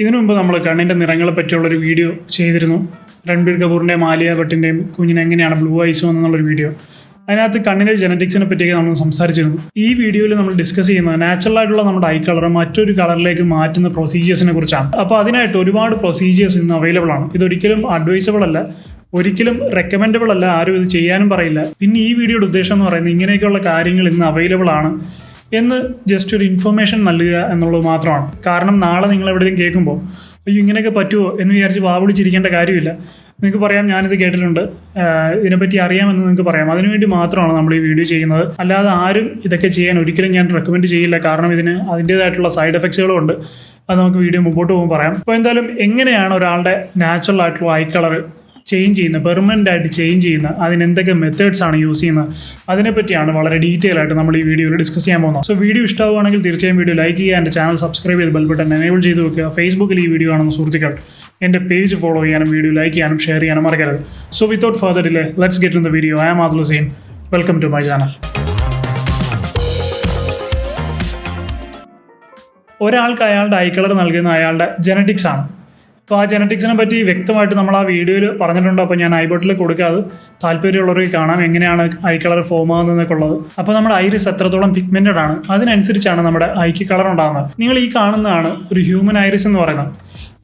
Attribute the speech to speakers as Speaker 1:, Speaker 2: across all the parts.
Speaker 1: ഇതിനു മുമ്പ് നമ്മൾ കണ്ണിന്റെ നിറങ്ങളെ പറ്റിയുള്ളൊരു വീഡിയോ ചെയ്തിരുന്നു. രൺബീർ കപൂറിന്റെയും ആലിയ ഭട്ടിന്റെയും കുഞ്ഞിന് എങ്ങനെയാണ് ബ്ലൂ ഐസ് വന്നെന്നുള്ളൊരു വീഡിയോ. അതിനകത്ത് കണ്ണിന്റെ ജനറ്റിക്സിനെ പറ്റിയൊക്കെ നമ്മൾ സംസാരിച്ചിരുന്നു. ഈ വീഡിയോയിൽ നമ്മൾ ഡിസ്കസ് ചെയ്യുന്നത് നാച്ചുറൽ ആയിട്ടുള്ള നമ്മുടെ ഐ കളർ മറ്റൊരു കളറിലേക്ക് മാറ്റുന്ന പ്രൊസീജിയേഴ്സിനെ കുറിച്ചാണ്. അപ്പോൾ അതിനായിട്ട് ഒരുപാട് പ്രൊസീജിയേഴ്സ് ഇന്ന് അവൈലബിൾ ആണ്. ഇതൊരിക്കലും അഡ്വൈസബിൾ അല്ല. ഒരിക്കലും റെക്കമെൻഡബിൾ അല്ല. ആരും ഇത് ചെയ്യാനും പറയില്ല. പിന്നെ ഈ വീഡിയോയുടെ ഉദ്ദേശം എന്ന് പറയുന്നത് ഇങ്ങനെയൊക്കെയുള്ള കാര്യങ്ങൾ ഇന്ന് അവൈലബിൾ ആണ്. എന്ന് ജസ്റ്റ് ഒരു ഇൻഫർമേഷൻ നൽകുക എന്നുള്ളത് മാത്രമാണ്. കാരണം നാളെ നിങ്ങൾ എവിടെയും കേൾക്കുമ്പോൾ അയ്യോ ഇങ്ങനെയൊക്കെ പറ്റുമോ? എന്ന് വിചാരിച്ച് വാവിളിച്ചിരിക്കേണ്ട കാര്യമില്ല. നിങ്ങൾക്ക് പറയാം ഞാനിത് കേട്ടിട്ടുണ്ട്. ഇതിനെപ്പറ്റി അറിയാമെന്ന് നിങ്ങൾക്ക് പറയാം. അതിനുവേണ്ടി മാത്രമാണ് നമ്മൾ ഈ വീഡിയോ ചെയ്യുന്നത്. അല്ലാതെ ആരും ഇതൊക്കെ ചെയ്യാൻ ഒരിക്കലും ഞാൻ റെക്കമെൻഡ് ചെയ്യില്ല. കാരണം ഇതിന് അതിന്റേതായിട്ടുള്ള സൈഡ് എഫക്ട്സുകളും ഉണ്ട്. അത് നമുക്ക് വീഡിയോ മുമ്പോട്ട് പോകുമ്പോൾ പറയാം. അപ്പോൾ എന്തായാലും എങ്ങനെയാണ് ഒരാളുടെ നാച്ചുറൽ ആയിട്ടുള്ള ഐ കളർ ചേഞ്ച് ചെയ്യുന്ന പെർമനന്റ് ആയിട്ട് ചേഞ്ച് ചെയ്യുന്ന അതിന് എന്തൊക്കെ മെത്തേഡ്സ് ആണ് യൂസ് ചെയ്യുന്നത് അതിനെപ്പറ്റിയാണ് വളരെ ഡീറ്റെയിൽ ആയിട്ട് നമ്മൾ ഈ വീഡിയോയിൽ ഡിസ്കസ് ചെയ്യാൻ പോകുന്നത്. സോ വീഡിയോ ഇഷ്ടമാവുകയാണെങ്കിൽ തീർച്ചയായും വീഡിയോ ലൈക്ക് ചെയ്യുക എന്റെ ചാനൽ സബ്സ്ക്രൈബ് ചെയ്ത് ബെൽ ബട്ടൺ എനേബിൾ ചെയ്ത് വെക്കുക. ഫേസ്ബുക്കിൽ ഈ വീഡിയോ ആണെന്ന് സുഹൃത്തുക്കൾ എന്റെ പേജ് ഫോളോ ചെയ്യാനും വീഡിയോ ലൈക്ക് ചെയ്യാനും ഷെയർ ചെയ്യാനും മറക്കരുത്. So without further delay let's get in the video I am Adul Hussain welcome to my channel ഒരാൾക്ക് അയാളുടെ ഐ കളർ നൽകുന്ന അയാളുടെ ജനറ്റിക്സ് ആണ്. അപ്പോൾ ആ ജനറ്റിക്സിനെ പറ്റി വ്യക്തമായിട്ട് നമ്മൾ ആ വീഡിയോയിൽ പറഞ്ഞിട്ടുണ്ട്. അപ്പോൾ ഞാൻ ഐബോട്ടിൽ ബട്ടിൽ കൊടുക്കാതെ താല്പര്യമുള്ളവർക്ക് കാണാം. എങ്ങനെയാണ് ഐ കളർ ഫോം ആകുന്നതെന്നൊക്കെ ഉള്ളത്. അപ്പോൾ നമ്മുടെ ഐറിസ് എത്രത്തോളം പിഗ്മെന്റഡ് ആണ്? അതിനനുസരിച്ചാണ് നമ്മുടെ ഐക്ക് കളർ ഉണ്ടാകുന്നത്. നിങ്ങൾ ഈ കാണുന്നതാണ് ഒരു ഹ്യൂമൻ ഐറിസ് എന്ന് പറയുന്നത്.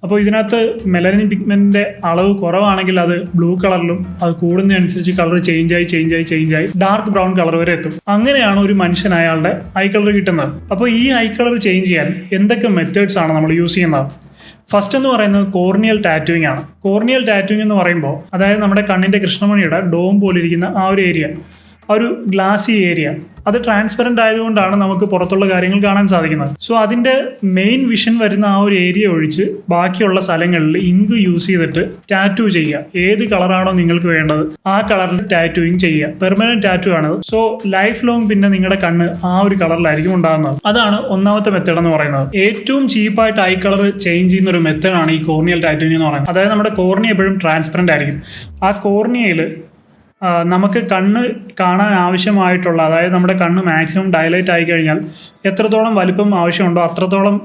Speaker 1: അപ്പോൾ ഇതിനകത്ത് മെലനിൻ പിഗ്മെന്റിന്റെ അളവ് കുറവാണെങ്കിൽ അത് ബ്ലൂ കളറിലും അത് കൂടുന്നതനുസരിച്ച് കളർ ചേഞ്ച് ആയി ചേഞ്ച് ആയി ചേഞ്ച് ആയി ഡാർക്ക് ബ്രൗൺ കളർ വരെ എത്തും. അങ്ങനെയാണ് ഒരു മനുഷ്യൻ അയാളുടെ ഐ കളർ കിട്ടുന്നത്. അപ്പോൾ ഈ ഐ കളർ ചേഞ്ച് ചെയ്യാൻ എന്തൊക്കെ മെത്തേഡ്സ് ആണ് നമ്മൾ യൂസ് ചെയ്യുന്നത്? ഫസ്റ്റ് എന്ന് പറയുന്നത് കോർണിയൽ ടാറ്റൂയിങ് ആണ്. കോർണിയൽ ടാറ്റൂയിങ് എന്ന് പറയുമ്പോൾ അതായത് നമ്മുടെ കണ്ണിന്റെ കൃഷ്ണമണിയുടെ ഡോം പോലിരിക്കുന്ന ആ ഒരു ഏരിയ ഒരു ഗ്ലാസി ഏരിയ. അത് ട്രാൻസ്പെറന്റ് ആയതുകൊണ്ടാണ് നമുക്ക് പുറത്തുള്ള കാര്യങ്ങൾ കാണാൻ സാധിക്കുന്നത്. സോ അതിന്റെ മെയിൻ വിഷൻ വരുന്ന ആ ഒരു ഏരിയ ഒഴിച്ച് ബാക്കിയുള്ള സ്ഥലങ്ങളിൽ ഇങ്ക് യൂസ് ചെയ്തിട്ട് ടാറ്റു ചെയ്യുക. ഏത് കളറാണോ നിങ്ങൾക്ക് വേണ്ടത് ആ കളറിൽ ടാറ്റൂയിങ് ചെയ്യുക. പെർമനന്റ് ടാറ്റു ആണത്. സോ ലൈഫ് ലോങ് പിന്നെ നിങ്ങളുടെ കണ്ണ് ആ ഒരു കളറിലായിരിക്കും ഉണ്ടാകുന്നത്. അതാണ് ഒന്നാമത്തെ മെത്തേഡ് എന്ന് പറയുന്നത്. ഏറ്റവും ചീപ്പായിട്ട് ഐ കളർ ചേഞ്ച് ചെയ്യുന്ന ഒരു മെത്തേഡാണ് ഈ കോർണിയൽ ടാറ്റൂയിങ് എന്ന് പറയുന്നത്. അതായത് നമ്മുടെ കോർണിയ എപ്പോഴും ട്രാൻസ്പെറന്റ് ആയിരിക്കും. ആ കോർണിയയിൽ നമുക്ക് കണ്ണ് കാണാൻ ആവശ്യമായിട്ടുള്ള അതായത് നമ്മുടെ കണ്ണ് മാക്സിമം ഡയലൈറ്റ് ആയി കഴിഞ്ഞാൽ എത്രത്തോളം വലിപ്പം ആവശ്യമുണ്ടോ അത്രത്തോളം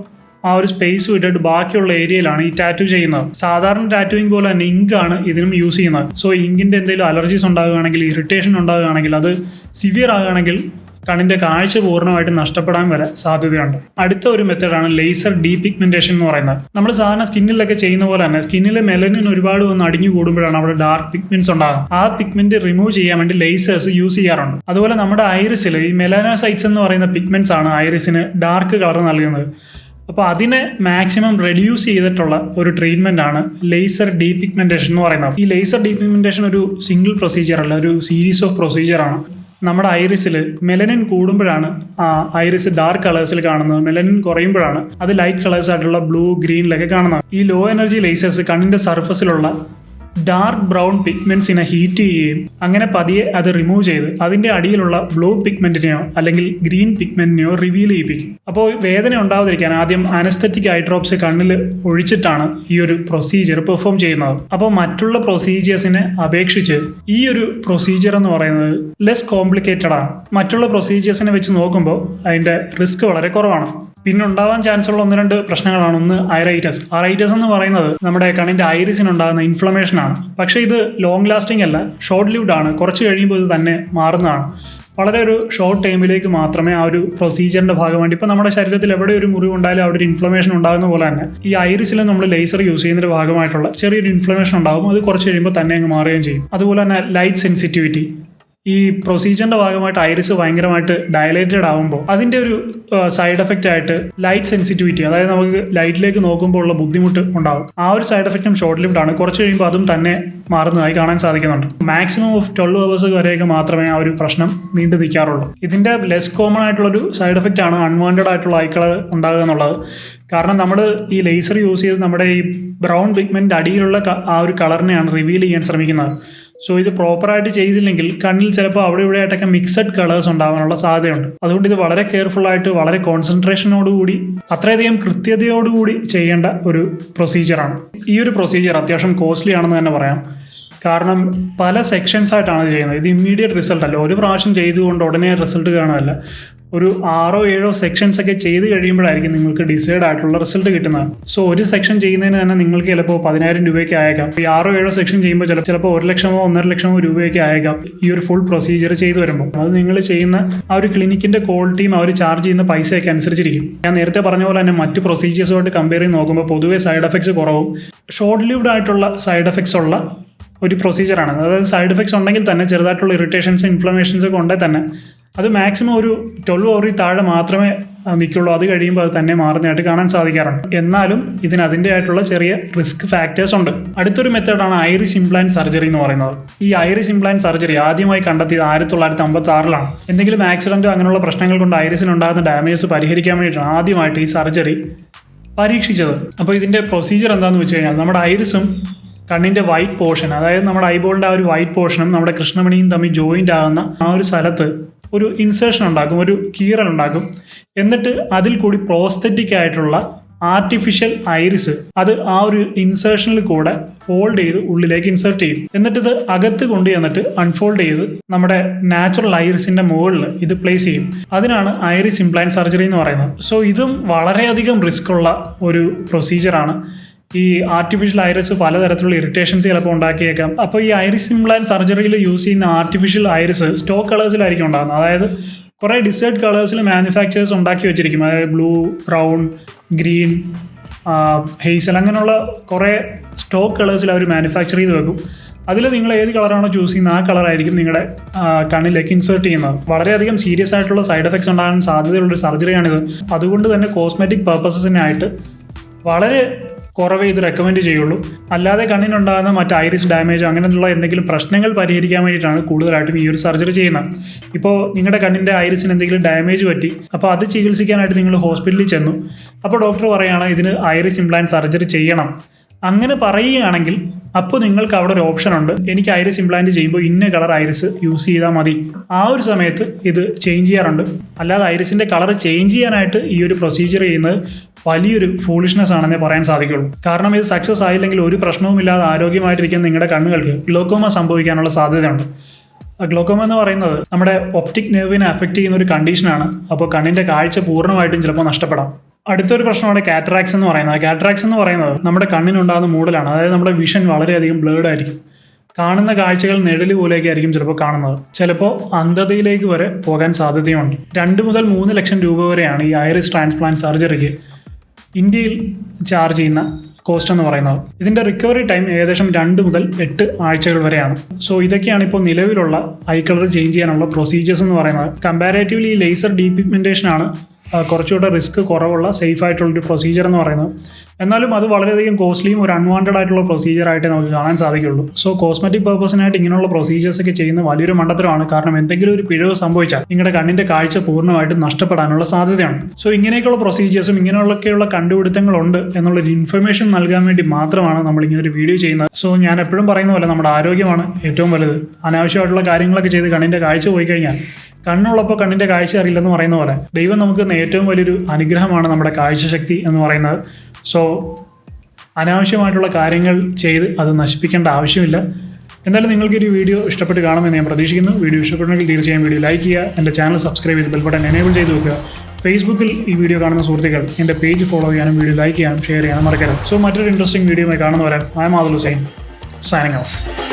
Speaker 1: ആ ഒരു സ്പേസ് വിട്ടിട്ട് ബാക്കിയുള്ള ഏരിയയിലാണ് ഈ ടാറ്റു ചെയ്യുന്നത്. സാധാരണ ടാറ്റുവിങ് പോലെ തന്നെ ആണ് ഇതിനും യൂസ് ചെയ്യുന്നത്. സോ ഇങ്കിന്റെ എന്തെങ്കിലും അലർജീസ് ഉണ്ടാകുകയാണെങ്കിൽ ഇറിറ്റേഷൻ ഉണ്ടാകുകയാണെങ്കിൽ അത് സിവിയർ ആകുകയാണെങ്കിൽ കണ്ണിന്റെ കാഴ്ച പൂർണമായിട്ട് നഷ്ടപ്പെടാൻ വരെ സാധ്യതയുണ്ട്. അടുത്ത ഒരു മെത്തേഡാണ് ലേസർ ഡീപിഗ്മെന്റേഷൻ എന്ന് പറയുന്നത്. നമ്മൾ സാധാരണ സ്കിന്നിലൊക്കെ ചെയ്യുന്ന പോലെ തന്നെ സ്കിന്നിലെ മെലനിൻ ഒരുപാട് ഒന്ന് അടിഞ്ഞു കൂടുമ്പോഴാണ് അവിടെ ഡാർക്ക് പിഗ്മെന്റ്സ് ഉണ്ടാകുന്നത്. ആ പിഗ്മെന്റ് റിമൂവ് ചെയ്യാൻ വേണ്ടി ലേസേഴ്സ് യൂസ് ചെയ്യാറുണ്ട്. അതുപോലെ നമ്മുടെ ഐറിസിൽ ഈ മെലാനോസൈറ്റ്സ് എന്ന് പറയുന്ന പിഗ്മെന്റ്സ് ആണ് ഐറിസിന് ഡാർക്ക് കളർ നൽകുന്നത്. അപ്പോൾ അതിനെ മാക്സിമം റെഡ്യൂസ് ചെയ്തിട്ടുള്ള ഒരു ട്രീറ്റ്മെന്റ് ആണ് ലേസർ ഡീപിഗ്മെന്റേഷൻ എന്ന് പറയുന്നത്. ഈ ലേസർ ഡീപിഗ്മെന്റേഷൻ ഒരു സിംഗിൾ പ്രൊസീജിയർ അല്ല ഒരു സീരീസ് ഓഫ് പ്രൊസീജിയർ ആണ്. നമ്മുടെ ഐറിസിൽ മെലനിൻ കൂടുമ്പോഴാണ് ഐറിസ് ഡാർക്ക് കളേഴ്സിൽ കാണുന്നത്. മെലനിൻ കുറയുമ്പോഴാണ് അത് ലൈറ്റ് കളേഴ്സ് ആയിട്ടുള്ള ബ്ലൂ ഗ്രീനിലൊക്കെ കാണുന്നത്. ഈ ലോ എനർജി ലേസേഴ്സ് കണ്ണിന്റെ സർഫസിലുള്ള ഡാർക്ക് ബ്രൗൺ പിഗ്മെന്റ്സിനെ ഹീറ്റ് ചെയ്യുകയും അങ്ങനെ പതിയെ അത് റിമൂവ് ചെയ്ത് അതിന്റെ അടിയിലുള്ള ബ്ലൂ പിഗ്മെന്റിനെയോ അല്ലെങ്കിൽ ഗ്രീൻ പിഗ്മെന്റിനെയോ റിവീൽ ചെയ്യിപ്പിക്കും. അപ്പോൾ വേദന ഉണ്ടാവാതിരിക്കാൻ ആദ്യം അനസ്തറ്റിക് ഐ കണ്ണിൽ ഒഴിച്ചിട്ടാണ് ഈ ഒരു പ്രൊസീജിയർ പെർഫോം ചെയ്യുന്നത്. അപ്പോൾ മറ്റുള്ള പ്രൊസീജിയേഴ്സിനെ അപേക്ഷിച്ച് ഈ ഒരു പ്രൊസീജിയർ എന്ന് പറയുന്നത് ലെസ് കോംപ്ലിക്കേറ്റഡ് ആണ്. മറ്റുള്ള പ്രൊസീജിയേഴ്സിനെ വെച്ച് നോക്കുമ്പോൾ അതിന്റെ റിസ്ക് വളരെ കുറവാണ്. പിന്നെ ഉണ്ടാവാൻ ചാൻസ് ഉള്ള ഒന്ന് രണ്ട് പ്രശ്നങ്ങളാണ്. ഒന്ന് ഐറൈറ്റസ്. ഐറൈറ്റസ് എന്ന് പറയുന്നത് നമ്മുടെ കണ്ണിന്റെ ഐറിസിന് ഉണ്ടാകുന്ന ഇൻഫ്ലമേഷൻ ആണ്. പക്ഷേ ഇത് ലോങ് ലാസ്റ്റിംഗ് അല്ല ഷോർട്ട് ലിവ്ഡ് ആണ്. കുറച്ച് കഴിയുമ്പോൾ ഇത് തന്നെ മാറുന്നതാണ്. വളരെ ഒരു ഷോർട്ട് ടൈമിലേക്ക് മാത്രമേ ആ ഒരു പ്രൊസീജിയറിന്റെ ഭാഗമായിട്ട് ഇപ്പൊ നമ്മുടെ ശരീരത്തിൽ എവിടെ ഒരു മുറിവ് ഉണ്ടായാലും അവിടെ ഒരു ഇൻഫ്ലമേഷൻ ഉണ്ടാകുന്ന പോലെ തന്നെ ഈ ഐറിസിൽ നമ്മൾ ലേസർ യൂസ് ചെയ്യുന്നതിന്റെ ഭാഗമായിട്ടുള്ള ചെറിയൊരു ഇൻഫ്ലമേഷൻ ഉണ്ടാകും. അത് കുറച്ച് കഴിയുമ്പോൾ തന്നെ അങ്ങ് മാറുകയും ചെയ്യും. അതുപോലെ തന്നെ ലൈറ്റ് സെൻസിറ്റിവിറ്റി ഈ പ്രൊസീജിയറിന്റെ ഭാഗമായിട്ട് ഐറിസ് ഭയങ്കരമായിട്ട് ഡയലേറ്റഡ് ആകുമ്പോൾ അതിന്റെ ഒരു സൈഡ് എഫക്റ്റ് ആയിട്ട് ലൈറ്റ് സെൻസിറ്റിവിറ്റി അതായത് നമുക്ക് ലൈറ്റിലേക്ക് നോക്കുമ്പോൾ ഉള്ള ബുദ്ധിമുട്ട് ഉണ്ടാകും ആ ഒരു സൈഡ് എഫക്റ്റും ഷോർട്ട് ലിഫ്റ്റ് ആണ്. കുറച്ച് കഴിയുമ്പോൾ അതും തന്നെ മാറുന്നതായി കാണാൻ സാധിക്കുന്നുണ്ട്. മാക്സിമം ഓഫ് ട്വൽവ് അവേഴ്സ് വരെയൊക്കെ മാത്രമേ ആ ഒരു പ്രശ്നം നീണ്ടു നിൽക്കാറുള്ളൂ. ഇതിന്റെ ലെസ് കോമൺ ആയിട്ടുള്ള ഒരു സൈഡ് എഫക്റ്റ് ആണ് അൺവാണ്ടഡ് ആയിട്ടുള്ള ഐക്കളർ ഉണ്ടാകുക എന്നുള്ളത്. കാരണം നമ്മൾ ഈ ലേസർ യൂസ് ചെയ്ത് നമ്മുടെ ഈ ബ്രൗൺ പിഗ്മെന്റ് അടിയിലുള്ള ആ ഒരു കളറിനെയാണ് റിവീൽ ചെയ്യാൻ ശ്രമിക്കുന്നത്. സോ ഇത് പ്രോപ്പറായിട്ട് ചെയ്തില്ലെങ്കിൽ കണ്ണിൽ ചിലപ്പോൾ അവിടെ ഇവിടെ ആയിട്ടൊക്കെ മിക്സഡ് കളേഴ്സ് ഉണ്ടാവാനുള്ള സാധ്യതയുണ്ട്. അതുകൊണ്ട് ഇത് വളരെ കെയർഫുൾ ആയിട്ട് വളരെ കോൺസെൻട്രേഷനോടുകൂടി അത്രയധികം കൃത്യതയോടുകൂടി ചെയ്യേണ്ട ഒരു പ്രൊസീജിയറാണ് ഈ ഒരു പ്രൊസീജിയർ അത്യാവശ്യം കോസ്റ്റ്ലി ആണെന്ന് തന്നെ പറയാം. കാരണം പല സെക്ഷൻസ് ആയിട്ടാണ് ചെയ്യുന്നത്. ഇത് ഇമ്മീഡിയറ്റ് റിസൾട്ട് അല്ല. ഒരു പ്രാവശ്യം ചെയ്തുകൊണ്ട് ഉടനെ റിസൾട്ട് കാണുകയല്ല. ഒരു ആറോ ഏഴോ സെക്ഷൻസ് ഒക്കെ ചെയ്ത് കഴിയുമ്പോഴായിരിക്കും നിങ്ങൾക്ക് ഡിസൈഡ് ആയിട്ടുള്ള റിസൾട്ട് കിട്ടുന്നത്. സോ ഒരു സെക്ഷൻ ചെയ്യുന്നതിന് തന്നെ നിങ്ങൾക്ക് ചിലപ്പോൾ പതിനായിരം രൂപയ്ക്ക് ആയേക്കാം. ഈ ആറോ ഏഴോ സെക്ഷൻ ചെയ്യുമ്പോൾ ചിലപ്പോൾ ചിലപ്പോൾ ഒരു ലക്ഷമോ ഒന്നര ലക്ഷമോ രൂപയൊക്കെ ആയേക്കാം ഈ ഒരു ഫുൾ പ്രൊസീജിയർ ചെയ്തു വരുമ്പോൾ. അത് നിങ്ങൾ ചെയ്യുന്ന ആ ഒരു ക്ലിനിക്കിന്റെ ക്വാളിറ്റിയും അവർ ചാർജ് ചെയ്യുന്ന പൈസയൊക്കെ അനുസരിച്ചിരിക്കും. ഞാൻ നേരത്തെ പറഞ്ഞ പോലെ തന്നെ മറ്റ് പ്രൊസീജിയേഴ്സുമായിട്ട് കമ്പയർ ചെയ്ത് നോക്കുമ്പോൾ പൊതുവേ സൈഡ് എഫക്ട്സ് കുറവും. ഷോർട്ട് ലിവ്ഡ് ആയിട്ടുള്ള സൈഡ് എഫക്ട്സ് ഉള്ള ഒരു പ്രൊസീജിയറാണ് അതായത് സൈഡ് എഫക്ട്സ് ഉണ്ടെങ്കിൽ തന്നെ ചെറുതായിട്ടുള്ള ഇറിറ്റേഷൻസ് ഇൻഫ്ലമേഷൻസ് ഒക്കെ ഉണ്ടെങ്കിൽ തന്നെ അത് മാക്സിമം ഒരു ട്വൽവ് ഓവറിൽ താഴെ മാത്രമേ നിൽക്കുള്ളൂ. അത് കഴിയുമ്പോൾ അത് തന്നെ മാറുന്നതായിട്ട് കാണാൻ സാധിക്കാറുണ്ട്. എന്നാലും ഇതിന് അതിന്റെതായിട്ടുള്ള ചെറിയ റിസ്ക് ഫാക്ടേഴ്സ് ഉണ്ട്. അടുത്തൊരു മെത്തേഡാണ് ഐറിസ് ഇംപ്ലാന്റ് സർജറി എന്ന് പറയുന്നത്. ഈ ഐറിസ് ഇംപ്ലാന്റ് സർജറി ആദ്യമായി കണ്ടെത്തിയത് ആയിരത്തി തൊള്ളായിരത്തി അമ്പത്തി ആറിലാണ് എന്തെങ്കിലും ആക്സിഡന്റോ അങ്ങനെയുള്ള പ്രശ്നങ്ങൾ കൊണ്ട് ഐറിസിന് ഉണ്ടാകുന്ന ഡാമേജ് പരിഹരിക്കാൻ വേണ്ടിയിട്ടാണ് ആദ്യമായിട്ട് ഈ സർജറി പരീക്ഷിച്ചത്. അപ്പോൾ ഇതിന്റെ പ്രൊസീജിയർ എന്താണെന്ന് വെച്ച് കഴിഞ്ഞാൽ നമ്മുടെ ഐറിസും കണ്ണിന്റെ വൈറ്റ് പോർഷൻ അതായത് നമ്മുടെ ഐബോളിന്റെ ആ ഒരു വൈറ്റ് പോർഷനും നമ്മുടെ കൃഷ്ണമണിയും തമ്മിൽ ജോയിന്റ് ആകുന്ന ആ ഒരു സ്ഥലത്ത് ഒരു ഇൻസേർഷൻ ഉണ്ടാക്കും ഒരു കീറൽ ഉണ്ടാക്കും. എന്നിട്ട് അതിൽ കൂടി പ്രോസ്തറ്റിക് ആയിട്ടുള്ള ആർട്ടിഫിഷ്യൽ ഐറിസ് അത് ആ ഒരു ഇൻസേർഷനിൽ കൂടെ ഫോൾഡ് ചെയ്ത് ഉള്ളിലേക്ക് ഇൻസേർട്ട് ചെയ്യും. എന്നിട്ട് ഇത് അകത്ത് കൊണ്ടു ചെന്നിട്ട് അൺഫോൾഡ് ചെയ്ത് നമ്മുടെ നാച്ചുറൽ ഐറിസിന്റെ മുകളിൽ ഇത് പ്ലേസ് ചെയ്യും. അതിനാണ് ഐറിസ് ഇംപ്ലാന്റ് സർജറി എന്ന് പറയുന്നത്. സോ ഇതും വളരെയധികം റിസ്ക് ഉള്ള ഒരു പ്രൊസീജിയറാണ് ഈ ആർട്ടിഫിഷ്യൽ ഐറിസ് പലതരത്തിലുള്ള ഇറിറ്റേഷൻസ് ചിലപ്പോൾ ഉണ്ടാക്കിയേക്കാം. അപ്പോൾ ഈ ഐറിസ് ഇംപ്ലാന്റ് സർജറിയിൽ യൂസ് ചെയ്യുന്ന ആർട്ടിഫിഷ്യൽ ഐറിസ് സ്റ്റോക്ക് കളേഴ്സിലായിരിക്കും ഉണ്ടാകുന്നത്. അതായത് കുറേ ഡിസേർട്ട് കളേഴ്സിൽ മാനുഫാക്ചേഴ്സ് ഉണ്ടാക്കി വെച്ചിരിക്കും. അതായത് ബ്ലൂ ബ്രൗൺ ഗ്രീൻ ഹെയ്സൽ അങ്ങനെയുള്ള കുറേ സ്റ്റോക്ക് കളേഴ്സിൽ അവർ മാനുഫാക്ചർ ചെയ്ത് വെക്കും. അതിൽ നിങ്ങൾ ഏത് കളറാണോ ചൂസ് ചെയ്യുന്നത് ആ കളറായിരിക്കും നിങ്ങളുടെ കണ്ണിലേക്ക് ഇൻസേർട്ട് ചെയ്യുന്നത്. വളരെയധികം സീരിയസ് ആയിട്ടുള്ള സൈഡ് എഫക്ട്സ് ഉണ്ടാകാൻ സാധ്യതയുള്ളൊരു സർജറിയാണിത് അതുകൊണ്ട് തന്നെ കോസ്മെറ്റിക് പർപ്പസസിനായിട്ട് വളരെ കുറവേ ഇത് റെക്കമെൻഡ് ചെയ്യുള്ളൂ. അല്ലാതെ കണ്ണിനുണ്ടാകുന്ന മറ്റ് ഐറിസ് ഡാമേജോ അങ്ങനെയുള്ള എന്തെങ്കിലും പ്രശ്നങ്ങൾ പരിഹരിക്കാൻ വേണ്ടിയിട്ടാണ് കൂടുതലായിട്ടും ഈ ഒരു സർജറി ചെയ്യുന്നത്. ഇപ്പോൾ നിങ്ങളുടെ കണ്ണിന്റെ ഐറിസിന് എന്തെങ്കിലും ഡാമേജ് പറ്റി അപ്പോൾ അത് ചികിത്സിക്കാനായിട്ട് നിങ്ങൾ ഹോസ്പിറ്റലിൽ ചെന്നു. അപ്പോൾ ഡോക്ടർ പറയുകയാണ് ഇതിന് ഐറിസ് ഇംപ്ലാന്റ് സർജറി ചെയ്യണം. അങ്ങനെ പറയുകയാണെങ്കിൽ അപ്പോൾ നിങ്ങൾക്ക് അവിടെ ഒരു ഓപ്ഷൻ ഉണ്ട്. എനിക്ക് ഐറിസ് ഇംപ്ലാന്റ് ചെയ്യുമ്പോൾ ഇന്ന കളർ ഐറിസ് യൂസ് ചെയ്താൽ മതി. ആ ഒരു സമയത്ത് ഇത് ചേഞ്ച് ചെയ്യാറുണ്ട്. അല്ലാതെ ഐറിസിന്റെ കളർ ചേഞ്ച് ചെയ്യാനായിട്ട് ഈ ഒരു പ്രൊസീജിയർ ചെയ്യുന്നത് വലിയൊരു ഫൂളിഷ്നെസ് ആണെന്നേ പറയാൻ സാധിക്കുള്ളൂ. കാരണം ഇത് സക്സസ് ആയില്ലെങ്കിൽ ഒരു പ്രശ്നവുമില്ലാതെ ആരോഗ്യമായിട്ടിരിക്കുന്ന നിങ്ങളുടെ കണ്ണുകൾക്ക് ഗ്ലോക്കോമ സംഭവിക്കാനുള്ള സാധ്യതയുണ്ട്. ഗ്ലോക്കോമ എന്ന് പറയുന്നത് നമ്മുടെ ഒപ്റ്റിക് നെർവിനെ അഫക്റ്റ് ചെയ്യുന്ന ഒരു കണ്ടീഷനാണ് അപ്പോൾ കണ്ണിന്റെ കാഴ്ച പൂർണമായിട്ടും ചിലപ്പോൾ നഷ്ടപ്പെടാം. അടുത്തൊരു പ്രശ്നമാണ് കാറ്ററാക്സ് എന്ന് പറയുന്നത്. കാറ്ററാക്സ് എന്ന് പറയുന്നത് നമ്മുടെ കണ്ണിനുണ്ടാകുന്ന മൂടലാണ്. അതായത് നമ്മുടെ വിഷൻ വളരെയധികം ബ്ലേഡ് ആയിരിക്കും. കാണുന്ന കാഴ്ചകൾ നിഴൽ പോലെയൊക്കെ ആയിരിക്കും ചിലപ്പോൾ കാണുന്നത്. ചിലപ്പോൾ അന്ധതയിലേക്ക് വരെ പോകാൻ സാധ്യതയുണ്ട്. രണ്ട് മുതൽ മൂന്ന് ലക്ഷം രൂപ വരെയാണ് ഈ ഐറിസ് ട്രാൻസ്പ്ലാന്റ് സർജറിക്ക് ഇന്ത്യയിൽ ചാർജ് ചെയ്യുന്ന കോസ്റ്റ് എന്ന് പറയുന്നത്. ഇതിന്റെ റിക്കവറി ടൈം ഏകദേശം രണ്ട് മുതൽ എട്ട് ആഴ്ചകൾ വരെയാണ്. സോ ഇതൊക്കെയാണ് ഇപ്പോൾ നിലവിലുള്ള ഐ കളർ ചേഞ്ച് ചെയ്യാനുള്ള പ്രൊസീജിയേഴ്സ് എന്ന് പറയുന്നത്. കമ്പാരേറ്റീവ്ലി ലേസർ ഡീപിഗ്മെന്റേഷൻ ആണ് കുറച്ചുകൂടെ റിസ്ക് കുറവുള്ള സേഫ് ആയിട്ടുള്ള ഒരു പ്രൊസീജിയർ എന്ന് പറയുന്നത്. എന്നാലും അത് വളരെയധികം കോസ്റ്റ്ലിയും ഒരു അൺവാണ്ടഡ് ആയിട്ടുള്ള പ്രൊസീജിയർ ആയിട്ട് നമുക്ക് കാണാൻ സാധിക്കുള്ളൂ. സോ കോസ്മെറ്റിക് പർപ്പസിനായിട്ട് ഇങ്ങനെയുള്ള പ്രൊസീജിയേഴ്സ് ഒക്കെ ചെയ്യുന്ന വലിയൊരു മണ്ടത്തരമാണ്. കാരണം എന്തെങ്കിലും ഒരു പിഴവ് സംഭവിച്ചാൽ നിങ്ങളുടെ കണ്ണിന്റെ കാഴ്ച പൂർണമായിട്ടും നഷ്ടപ്പെടാനുള്ള സാധ്യതയാണ്. സോ ഇങ്ങനെയൊക്കെയുള്ള പ്രൊസീജിയേഴ്സും ഇങ്ങനെയുള്ളൊക്കെയുള്ള കണ്ടുപിടുത്തങ്ങളുണ്ട് എന്നുള്ളൊരു ഇൻഫർമേഷൻ നൽകാൻ വേണ്ടി മാത്രമാണ് നമ്മൾ ഇങ്ങനെ ഒരു വീഡിയോ ചെയ്യുന്നത്. സോ ഞാൻ എപ്പോഴും പറയുന്ന പോലെ നമ്മുടെ ആരോഗ്യമാണ് ഏറ്റവും വലുത്. അനാവശ്യമായിട്ടുള്ള കാര്യങ്ങളൊക്കെ ചെയ്ത് കണ്ണിന്റെ കാഴ്ച പോയി കഴിഞ്ഞാൽ കണ്ണുള്ളപ്പോൾ കണ്ണിന്റെ കാഴ്ച അറിയില്ലെന്ന് പറയുന്ന പോലെ ദൈവം നമുക്ക് ഏറ്റവും വലിയൊരു അനുഗ്രഹമാണ് നമ്മുടെ കാഴ്ചശക്തി എന്ന് പറയുന്നത്. സോ അനാവശ്യമായിട്ടുള്ള കാര്യങ്ങൾ ചെയ്ത് അത് നശിപ്പിക്കേണ്ട ആവശ്യമില്ല. എന്തായാലും നിങ്ങൾക്ക് ഈ വീഡിയോ ഇഷ്ടപ്പെട്ട് കാണുമെന്ന് ഞാൻ പ്രതീക്ഷിക്കുന്നു. വീഡിയോ ഇഷ്ടപ്പെട്ടെങ്കിൽ തീർച്ചയായും വീഡിയോ ലൈക്ക് ചെയ്യുക. എന്റെ ചാനൽ സബ്സ്ക്രൈബ് ചെയ്ത് ബെൽബട്ടൺ എനേബിൾ ചെയ്ത് വെക്കുക. ഫേസ്ബുക്കിൽ ഈ വീഡിയോ കാണുന്ന സുഹൃത്തുക്കൾ എന്റെ പേജ് ഫോളോ ചെയ്യാനും വീഡിയോ ലൈക്ക് ചെയ്യാനും ഷെയർ ചെയ്യാനും മറക്കരുത്. സോ മറ്റൊരു ഇൻട്രസ്റ്റിംഗ് വീഡിയോ കാണുന്നവരെ I Mathul Hussain signing off